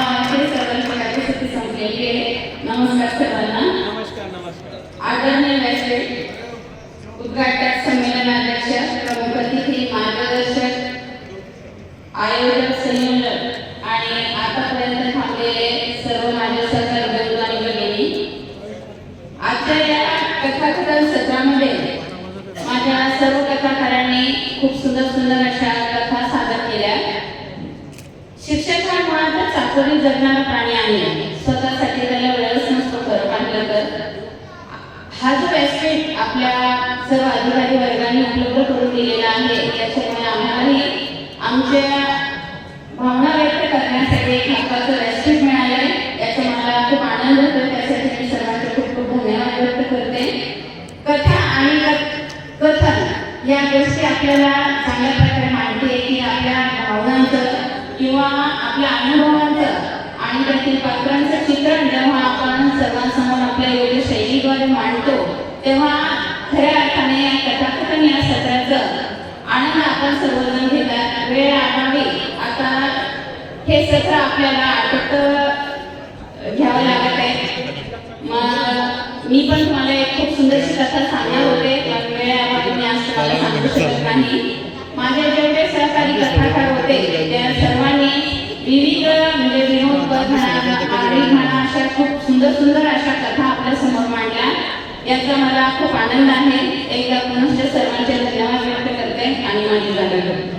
आमचे सर्वांची कार्यसूची संपलेली आहे नमस्कार सर्वांना नमस्कार नमस्कार आदरणीय व्यासपीठ उद्घाटक संमेलनाध्यक्ष प्रमुख अतिथी मार्गदर्शक आयोजक संयोजक आणि आतापर्यंत थांबलेले सर्व माझे सहकारी बंधू आणि भगिनी आजच्या या कथाकथन सत्रामध्ये माझ्या सर्व कथाकारांनी खूप सुंदर सुंदर अशा कथा सादर केल्या शिक्षक हा वास्तविक जगणारा प्राणी आहे. स्वतःसाठी त्याला वेळच नसतो खरं पाहिलं तर. हा जो व्यासपीठ आपल्या सर्व अधिकारी वर्गाने उपलब्ध करून दिलेला आहे त्याच्यामुळे आम्हालाही आमच्या भावना व्यक्त करण्यासाठी एक हक्काचं मिळालं आहे याचा मला खूप आनंद होतो त्यासाठी मी सर्वांचे खूप खूप धन्यवाद व्यक्त करते. कथा आणि कथन या गोष्टी आपल्याला चांगल्या प्रकारे माहिती आहे की किंवा आपल्या अनुभवांचं आणि त्यातील पात्रांचं चित्रण जेव्हा आपण सर्वांसमोर आपल्या योग्य शैलीद्वारे मांडतो तेव्हा खऱ्या अर्थाने या कथाकथन या सत्राचं आनंद आपण सर्वजण घेतात. वेळ आणावी. आता हे सत्र आपल्याला आटोप घ्यावं लागत आहे. मग मी पण तुम्हाला एक खूप सुंदरशी कथा सांगणार होते. पण वेळ अभावी मी आज तुम्हाला सांगू शकत नाही. माझे जेवढे सहकारी कथाकार होते त्या सर्वांनी विविध म्हणजे विनोदपद म्हणा अशा खूप सुंदर सुंदर अशा कथा आपल्यासमोर मांडल्या. याचा मला खूप आनंद आहे. एकदा पुनश्च सर्वांचे धन्यवाद व्यक्त करते आणि माझी जागा करते